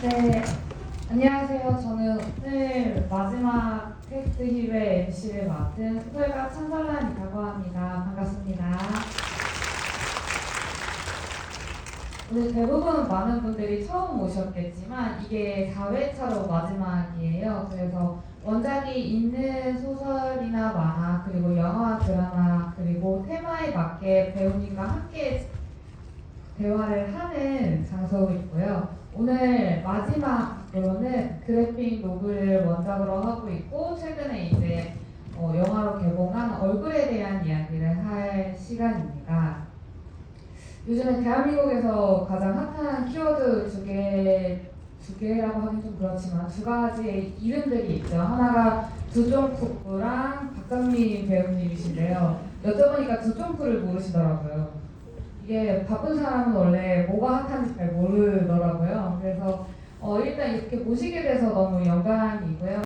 네, 안녕하세요. 저는 오늘 마지막 텍스트 힙의 MC를 맡은 소설가 찬설란이라고 합니다. 반갑습니다. 오늘 대부분 많은 분들이 처음 오셨겠지만 이게 4회차로 마지막이에요. 그래서 원작이 있는 소설이나 만화 그리고 영화, 드라마 그리고 테마에 맞게 배우님과 함께 대화를 하는 장소이고요. 오늘 마지막으로는 그래픽 노블을 원작으로 하고 있고 최근에 이제 어, 영화로 개봉한 얼굴에 대한 이야기를 할 시간입니다. 요즘에 대한민국에서 가장 핫한 키워드 두 개, 두 개라고 하긴 좀 그렇지만 두 가지의 이름들이 있죠. 하나가 두종쿠랑 박정미 배우님이신데요. 여쭤보니까 두종쿠를 모르시더라고요. 이게 바쁜 사람은 원래 뭐가 핫한지 잘 모르더라고요. 어, 일단 이렇게 모시게 돼서 너무 영광이고요.